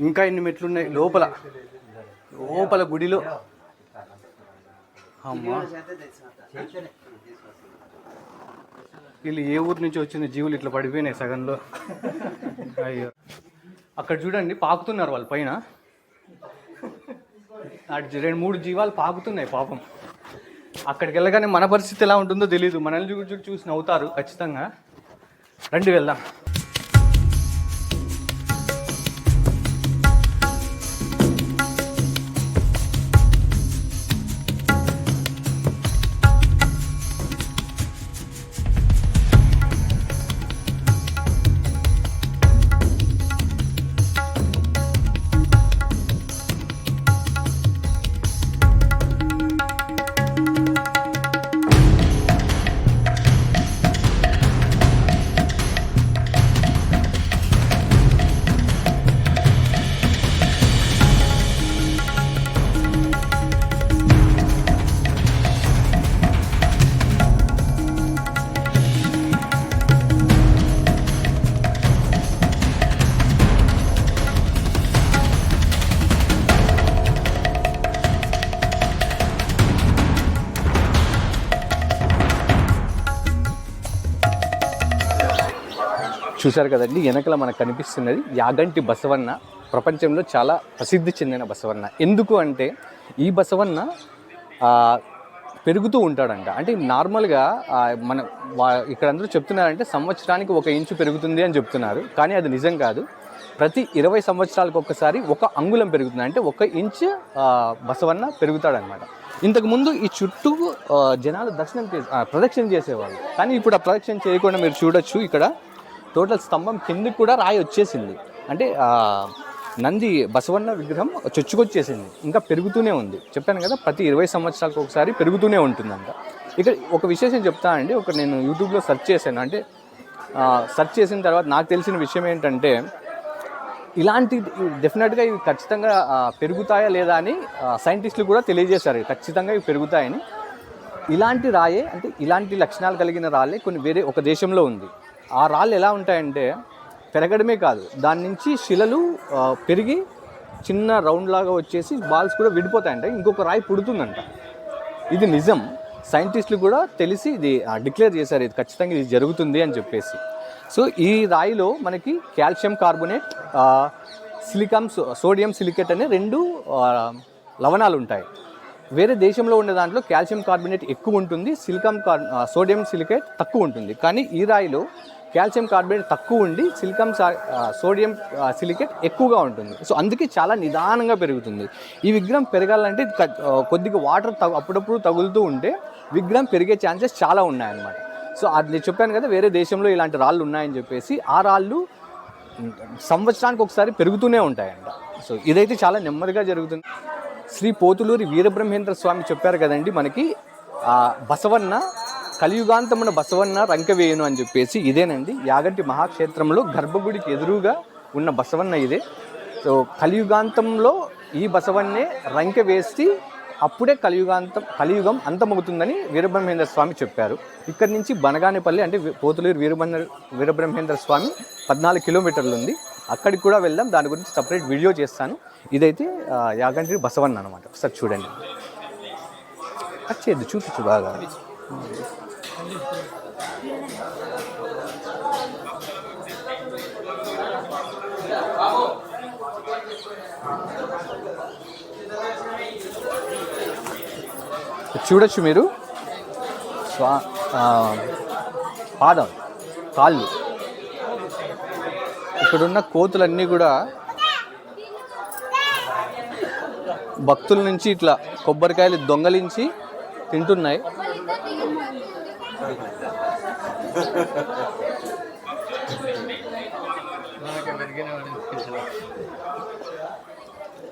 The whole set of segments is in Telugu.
ఇంకా ఎన్ని మెట్లు ఉన్నాయి లోపల. లోపల గుడిలో. అమ్మా. వీళ్ళు ఏ ఊరు నుంచి వచ్చిన జీవులు ఇట్లా పడిపోయినాయి సగంలో? అయ్యో. అక్కడ చూడండి పాకుతున్నారు వాళ్ళు పైన. అటు రెండు మూడు జీవాలు పాకుతున్నాయి పాపం. అక్కడికి వెళ్ళగానే మన పరిస్థితి ఎలా ఉంటుందో తెలియదు మనల్ని చూసి చూసి నవ్వుతారు ఖచ్చితంగా. రండి వెళ్దాం. చూశారు కదండి వెనకల మనకు కనిపిస్తున్నది యాగంటి బసవన్న. ప్రపంచంలో చాలా ప్రసిద్ధి చెందిన బసవన్న. ఎందుకు అంటే ఈ బసవన్న పెరుగుతూ ఉంటాడంట. అంటే నార్మల్గా మన వా- ఇక్కడ అందరూ చెప్తున్నారంటే సంవత్సరానికి ఒక ఇంచు పెరుగుతుంది అని చెప్తున్నారు. కానీ అది నిజం కాదు. ప్రతి ఇరవై సంవత్సరాలకు ఒక్కసారి ఒక అంగుళం పెరుగుతుంది. అంటే ఒక ఇంచ్ బసవన్న పెరుగుతాడనమాట. ఇంతకుముందు ఈ చుట్టూ జనాలు దర్శనం చేసే ప్రదక్షిణ చేసేవాళ్ళు. కానీ ఇప్పుడు ఆ ప్రదక్షిణ చేయకుండా మీరు చూడొచ్చు. ఇక్కడ టోటల్ స్తంభం కిందకి కూడా రాయి వచ్చేసింది. అంటే నంది బసవన్న విగ్రహం చొచ్చుకొచ్చేసింది. ఇంకా పెరుగుతూనే ఉంది. చెప్పాను కదా ప్రతి ఇరవై సంవత్సరాలకు ఒకసారి పెరుగుతూనే ఉంటుందంట. ఇక్కడ ఒక విశేషం చెప్తానండి ఒక నేను యూట్యూబ్లో సెర్చ్ చేశాను. అంటే సెర్చ్ చేసిన తర్వాత నాకు తెలిసిన విషయం ఏంటంటే ఇలాంటి డెఫినెట్గా ఇవి ఖచ్చితంగా పెరుగుతాయా లేదా అని సైంటిస్టులు కూడా తెలియజేశారు. ఖచ్చితంగా ఇవి పెరుగుతాయని. ఇలాంటి రాయే అంటే ఇలాంటి లక్షణాలు కలిగిన రాళ్ళే కొన్ని వేరే ఒక దేశంలో ఉంది. ఆ రాళ్ళు ఎలా ఉంటాయంటే పెరగడమే కాదు దాని నుంచి శిలలు పెరిగి చిన్న రౌండ్ లాగా వచ్చేసి బాల్స్ కూడా విడిపోతాయంట ఇంకొక రాయి పుడుతుందంట. ఇది నిజం. సైంటిస్టులు కూడా తెలిసి ఇది డిక్లేర్ చేశారు ఇది ఖచ్చితంగా ఇది జరుగుతుంది అని చెప్పేసి. సో ఈ రాయిలో మనకి కాల్షియం కార్బోనేట్ సిలికామ్ సోడియం సిలికేట్ అనే రెండు లవణాలు ఉంటాయి. వేరే దేశంలో ఉండే దాంట్లో కాల్షియం కార్బోనేట్ ఎక్కువ ఉంటుంది సిలికామ్ కార్ సోడియం సిలికేట్ తక్కువ ఉంటుంది. కానీ ఈ రాయిలో కాల్షియం కార్బోనేట్ తక్కువ ఉండి సిలికామ్ సోడియం సిలికేట్ ఎక్కువగా ఉంటుంది. సో అందుకే చాలా నిదానంగా పెరుగుతుంది. ఈ విగ్రహం పెరగాలంటే కొద్దిగా వాటర్ తగు అప్పుడప్పుడు తగులుతూ ఉంటే విగ్రహం పెరిగే ఛాన్సెస్ చాలా ఉన్నాయన్నమాట. సో అది నేను చెప్పాను కదా వేరే దేశంలో ఇలాంటి రాళ్ళు ఉన్నాయని చెప్పేసి ఆ రాళ్ళు సంవత్సరానికి ఒకసారి పెరుగుతూనే ఉంటాయంట. సో ఇదైతే చాలా నెమ్మదిగా జరుగుతుంది. శ్రీ పోతులూరి వీరబ్రహ్మేంద్ర స్వామి చెప్పారు కదండి మనకి బసవన్న కలియుగాంతమున బసవన్న రంకవేయును అని చెప్పేసి ఇదేనండి. యాగంటి మహాక్షేత్రంలో గర్భగుడికి ఎదురుగా ఉన్న బసవన్న ఇదే. సో కలియుగాంతంలో ఈ బసవన్నే రంక వేసి అప్పుడే కలియుగాంతం కలియుగం అంతమవుతుందని వీరబ్రహ్మేంద్ర స్వామి చెప్పారు. ఇక్కడి నుంచి బనగానేపల్లి అంటే పోతులూరు వీరబ్రహ్మ వీరబ్రహ్మేంద్ర స్వామి పద్నాలుగు కిలోమీటర్లు ఉంది. అక్కడికి కూడా వెళ్దాం. దాని గురించి సపరేట్ వీడియో చేస్తాను. ఇదైతే యాగంటి బసవన్న అనమాట ఒకసారి చూడండి. వచ్చేది చూపించు బాగా. చూడొచ్చు మీరు. స్వా పాదం కాళ్ళు. ఇక్కడున్న కోతులన్నీ కూడా భక్తుల నుంచి ఇట్లా కొబ్బరికాయలు దొంగలించి తింటున్నాయి.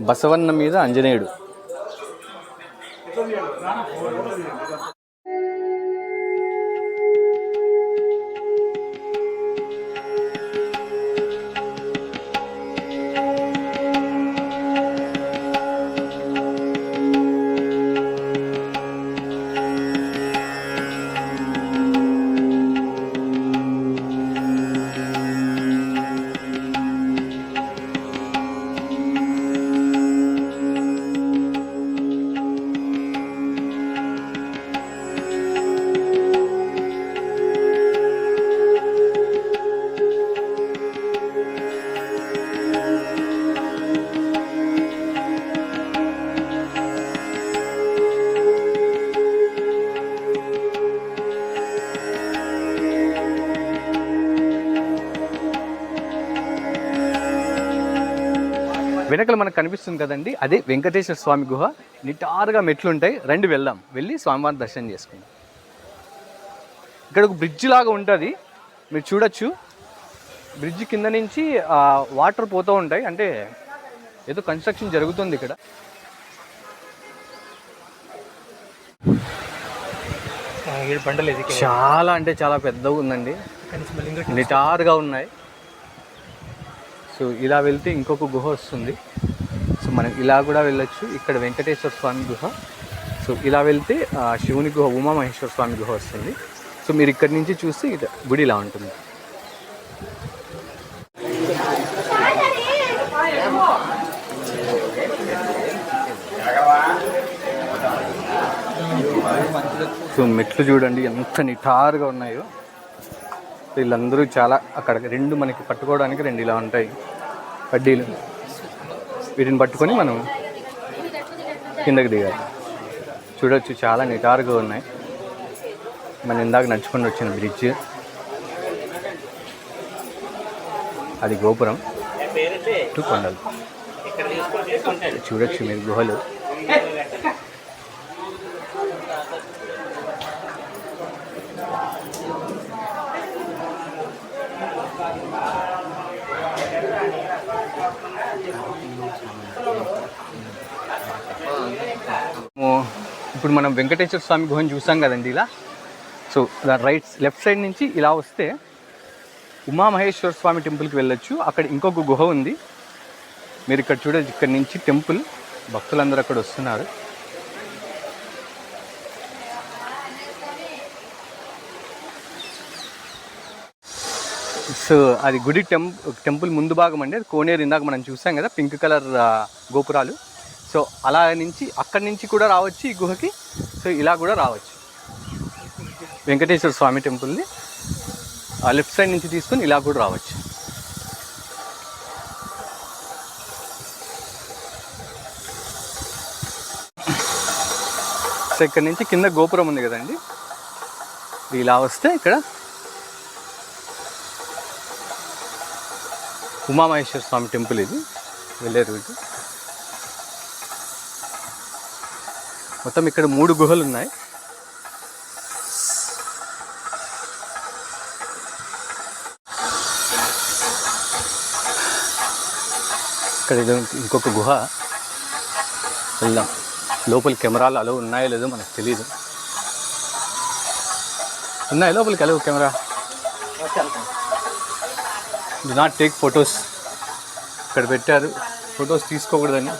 బసవన్న మీద ఆంజనేయుడు వెనకల మనకు కనిపిస్తుంది కదండి. అదే వెంకటేశ్వర స్వామి గుహ. నిటారుగా మెట్లు ఉంటాయి రండి వెళ్దాం. వెళ్ళి స్వామివారిని దర్శనం చేసుకుందాం. ఇక్కడ ఒక బ్రిడ్జ్ లాగా ఉంటుంది. మీరు చూడొచ్చు. బ్రిడ్జ్ కింద నుంచి వాటర్ పోతూ ఉంటాయి. అంటే ఏదో కన్స్ట్రక్షన్ జరుగుతుంది ఇక్కడ. చాలా అంటే చాలా పెద్దగా ఉందండి. నిటారుగా ఉన్నాయి. సో ఇలా వెళ్తే ఇంకొక గుహ వస్తుంది. సో మనం ఇలా కూడా వెళ్ళొచ్చు. ఇక్కడ వెంకటేశ్వర స్వామి గుహ. సో ఇలా వెళ్తే శివుని గుహ ఉమామహేశ్వర స్వామి గుహ వస్తుంది. సో మీరు ఇక్కడి నుంచి చూస్తే గుడి ఇలా ఉంటుంది. సో మెట్లు చూడండి ఎంత నిటారుగా ఉన్నాయో. వీళ్ళందరూ చాలా అక్కడ రెండు మనకి పట్టుకోవడానికి రెండు ఇలా ఉంటాయి కడ్డీలు. వీటిని పట్టుకొని మనం కిందకి దిగాలి. చూడొచ్చు చాలా నిటారుగా ఉన్నాయి. మనం ఇందాక నడుచుకొని వచ్చిన బ్రిడ్జ్ అది గోపురం. టు కొండలు. చూడొచ్చు మీరు గుహలు. ఇప్పుడు మనం వెంకటేశ్వర స్వామి గుహను చూసాం కదండి ఇలా. సో రైట్ లెఫ్ట్ సైడ్ నుంచి ఇలా వస్తే ఉమామహేశ్వర స్వామి టెంపుల్కి వెళ్ళొచ్చు. అక్కడ ఇంకొక గుహ ఉంది. మీరు ఇక్కడ చూడొచ్చు ఇక్కడ నుంచి టెంపుల్. భక్తులందరూ అక్కడ వస్తున్నారు. సో అది గుడి టెంప్ టెంపుల్ ముందు భాగం అండి. అది కోనేరు ఇందాక మనం చూసాం కదా పింక్ కలర్ గోపురాలు. సో అలా నుంచి అక్కడి నుంచి కూడా రావచ్చు ఈ గుహకి. సో ఇలా కూడా రావచ్చు. వెంకటేశ్వర స్వామి టెంపుల్ని ఆ లెఫ్ట్ సైడ్ నుంచి తీసుకొని ఇలా కూడా రావచ్చు. సో ఇక్కడ నుంచి కింద గోపురం ఉంది కదండి. ఇలా వస్తే ఇక్కడ ఉమామహేశ్వర స్వామి టెంపుల్ ఇది. వెళ్ళే. రూట్ మొత్తం ఇక్కడ మూడు గుహలు ఉన్నాయి. ఇక్కడ ఏదో ఇంకొక గుహ. వెళ్దాం. లోపల కెమెరాలు అలా ఉన్నాయో లేదో మనకు తెలియదు ఉన్నాయి లోపలికి? Allow camera? Do not take photos ఇక్కడ పెట్టారు. ఫొటోస్ తీసుకోకూడదని.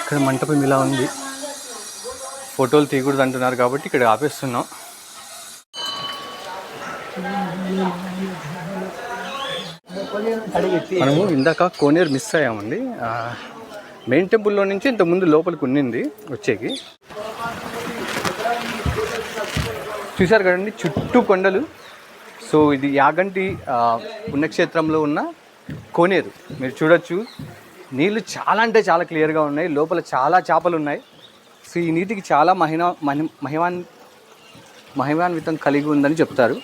ఇక్కడ మంటపం ఇలా ఉంది. ఫోటోలు తీయకూడదు అంటున్నారు కాబట్టి ఇక్కడ ఆపేస్తున్నాం. మనము ఇందాక కోనేరు మిస్ అయ్యామండి. మెయిన్ టెంపుల్లో నుంచి ఇంతకుముందు లోపలికి ఉన్నింది వచ్చేకి. చూశారు కదండి చుట్టూ కొండలు. సో ఇది యాగంటి పుణ్యక్షేత్రంలో ఉన్న కోనేరు. మీరు చూడొచ్చు. నీళ్ళు చాలా అంటే చాలా క్లియర్గా ఉన్నాయి. లోపల చాలా చేపలు ఉన్నాయి. సో ఈ నీటికి చాలా మహిమ మహి మహిమాన్ మహిమాన్వితం కలిగి ఉందని చెప్తారు.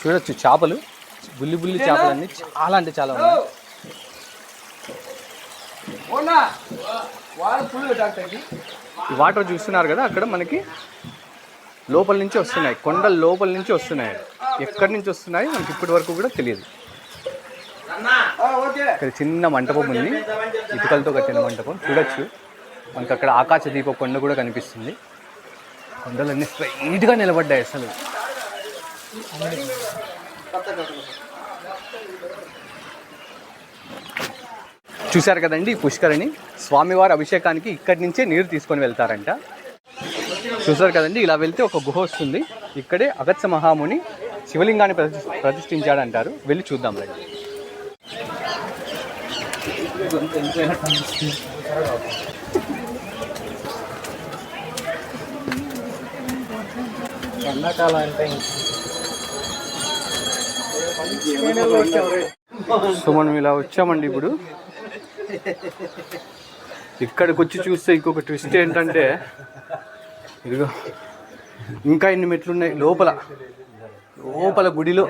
చూడొచ్చు చేపలు. బుల్లి బుల్లి చేపలన్నీ చాలా అంటే చాలా ఉన్నాయి. వాటర్ చూస్తున్నారు కదా అక్కడ మనకి. లోపల నుంచి వస్తున్నాయి. కొండల లోపల నుంచి వస్తున్నాయి. ఎక్కడి నుంచి వస్తున్నాయి మనకి ఇప్పటి వరకు కూడా తెలియదు. ఇక్కడ చిన్న మంటపం ఉంది. ఇటుకలతో కట్టిన మంటపం. చూడొచ్చు. మనకి అక్కడ ఆకాశ దీప కొండ కూడా కనిపిస్తుంది. కొండలన్నీ స్ట్రైట్గా నిలబడ్డాయి అసలు. చూశారు కదండి ఈ పుష్కరిణి? స్వామివారి అభిషేకానికి ఇక్కడి నుంచే నీరు తీసుకొని వెళ్తారంట. చూసారు కదండి ఇలా వెళ్తే ఒక గుహ వస్తుంది. ఇక్కడే అగత్స మహాముని శివలింగాన్ని ప్రతి ప్రతిష్ఠించాడంటారు. వెళ్ళి చూద్దాం రండి. ఎండాకాలం అంటే సో మనం ఇలా వచ్చామండి ఇప్పుడు. ఇక్కడికి వచ్చి చూస్తే ఇంకొక ట్విస్ట్ ఏంటంటే ఇదిగో. ఇంకా ఎన్ని మెట్లు ఉన్నాయి లోపల. లోపల గుడిలో.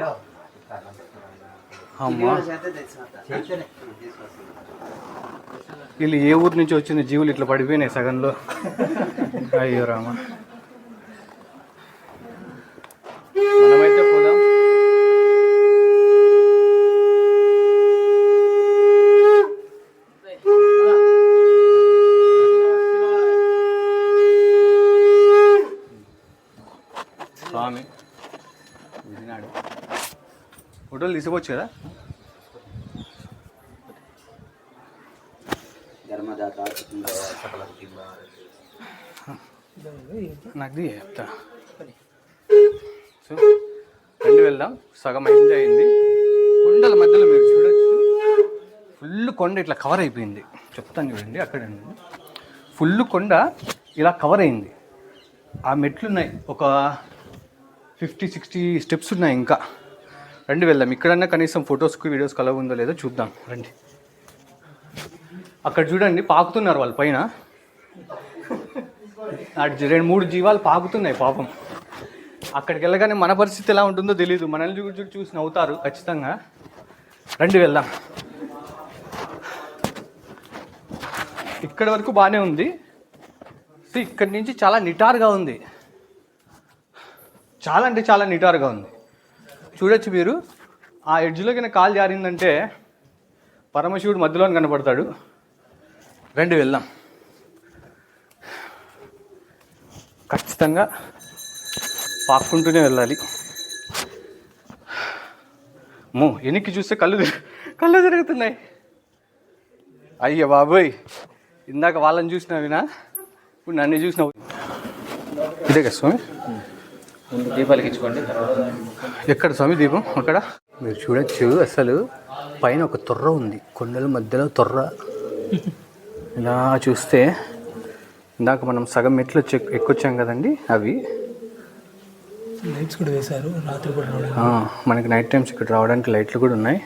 అమ్మా. వీళ్ళు ఏ ఊరు నుంచి వచ్చిన జీవులు ఇట్లా పడిపోయినాయి సగంలో? అయ్యో రామా మనమైతే పోదాం స్వామి విన్నాడు ఫోటోలు తీసుకోవచ్చు కదా? నాకు చెప్తా. సో రెండు వెళ్దాం. సగం అయింది అయింది. కొండల మధ్యలో మీరు చూడొచ్చు. ఫుల్ కొండ ఇట్లా కవర్ అయిపోయింది. చెప్తాను చూడండి అక్కడ ఫుల్ కొండ ఇలా కవర్ అయింది. ఆ మెట్లు ఉన్నాయి. ఒక ఫిఫ్టీ సిక్స్టీ స్టెప్స్ ఉన్నాయి ఇంకా. రండి వెళ్దాం. ఇక్కడన్నా కనీసం ఫొటోస్కి వీడియోస్ కలవ ఉందో లేదో చూద్దాం. రండి. అక్కడ చూడండి పాకుతున్నారు వాళ్ళ పైన. అటు రెండు మూడు జీవాలు పాకుతున్నాయి పాపం. అక్కడికి వెళ్ళగానే మన పరిస్థితి ఎలా ఉంటుందో తెలియదు మనల్ని చూసి చూసి చూసి నవ్వుతారు ఖచ్చితంగా. రండి వెళ్దాం. ఇక్కడి వరకు బాగానే ఉంది. సో ఇక్కడి నుంచి చాలా నిటారుగా ఉంది. చాలా అంటే చాలా నిటారుగా ఉంది. చూడొచ్చు మీరు. ఆ ఎడ్జ్లో కింద కాలు జారిందంటే పరమశివుడు మధ్యలో కనపడతాడు. రండి వెళ్దాం. ఖచ్చితంగా పాక్కుంటూనే వెళ్ళాలి. మో వెనక్కి చూస్తే కళ్ళు కళ్ళు తిరుగుతున్నాయి. అయ్య బాబోయ్ ఇందాక వాళ్ళని చూసినావినా? ఇప్పుడు నన్ను చూసినావు. ఇదే కదా స్వామి? ముందు ఇచ్చుకోండి ఎక్కడ స్వామి దీపం? అక్కడ? మీరు చూడొచ్చు అసలు పైన ఒక తొర్ర ఉంది. కొండల మధ్యలో తొర్ర. ఇలా చూస్తే ఇందాక మనం సగం మెట్లు వచ్చి ఎక్కొచ్చాం కదండి అవి. లైట్స్ కూడా వేశారు రాత్రి కూడా రావడం ఆ, మనకి నైట్ టైమ్స్ ఇక్కడ రావడానికి లైట్లు కూడా ఉన్నాయి.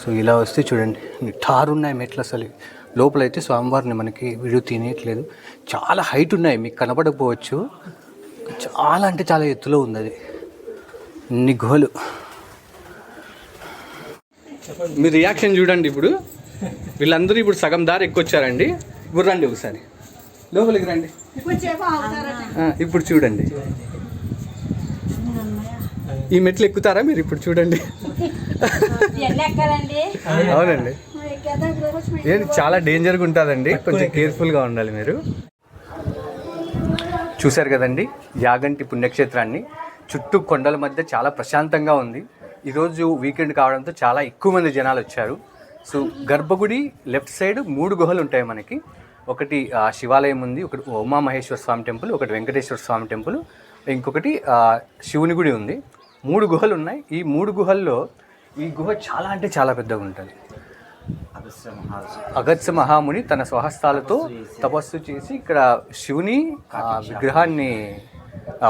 సో ఇలా వస్తే చూడండి నిఠారు ఉన్నాయి మెట్లు అసలు. లోపల అయితే స్వామివారిని మనకి వీడియో తినేయట్లేదు చాలా హైట్ ఉన్నాయి మీకు కనపడకపోవచ్చు. చాలా అంటే చాలా ఎత్తులో ఉంది అది. ఇన్ని గుహలు మీ రియాక్షన్ చూడండి ఇప్పుడు. వీళ్ళందరూ ఇప్పుడు సగం దారి ఎక్కొచ్చారండి ఇప్పుడు రండి ఒకసారి. లోపలికి రండి. ఇప్పుడు చూడండి. ఈ మెట్లు ఎక్కుతారా మీరు ఇప్పుడు చూడండి? అవునండి. ఏంటి చాలా డేంజర్గా ఉంటుందండి. కొంచెం కేర్ఫుల్గా ఉండాలి మీరు. చూశారు కదండి యాగంటి పుణ్యక్షేత్రాన్ని. చుట్టూ కొండల మధ్య చాలా ప్రశాంతంగా ఉంది. ఈరోజు వీకెండ్ కావడంతో చాలా ఎక్కువ మంది జనాలు వచ్చారు. సో గర్భగుడి లెఫ్ట్ సైడ్ మూడు గుహలు ఉంటాయి మనకి. ఒకటి శివాలయం ఉంది ఒకటి ఉమామహేశ్వర స్వామి టెంపుల్ ఒకటి వెంకటేశ్వర స్వామి టెంపుల్ ఇంకొకటి శివుని గుడి ఉంది. మూడు గుహలు ఉన్నాయి. ఈ మూడు గుహల్లో ఈ గుహ చాలా అంటే చాలా పెద్దగా ఉంటుంది. అగత్య మహాముని తన స్వహస్తాలతో తపస్సు చేసి ఇక్కడ శివుని విగ్రహాన్ని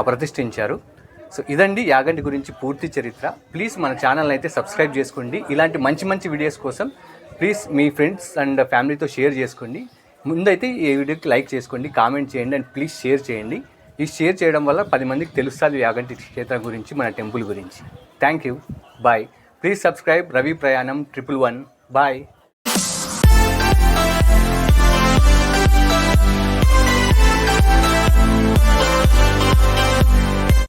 ప్రతిష్ఠించారు. సో ఇదండి యాగంటి గురించి పూర్తి చరిత్ర. ప్లీజ్ మన ఛానల్ అయితే సబ్స్క్రైబ్ చేసుకోండి. ఇలాంటి మంచి మంచి వీడియోస్ కోసం ప్లీజ్ మీ ఫ్రెండ్స్ అండ్ ఫ్యామిలీతో షేర్ చేసుకోండి. ముందైతే ఈ వీడియోకి లైక్ చేసుకోండి కామెంట్ చేయండి అండ్ ప్లీజ్ షేర్ చేయండి. ఈ షేర్ చేయడం వల్ల పది మందికి తెలుస్తుంది యాగంటి క్షేత్రం గురించి మన టెంపుల్ గురించి. Thank you. Bye. Please subscribe Ravi ప్రయాణం ట్రిపుల్ వన్. బాయ్.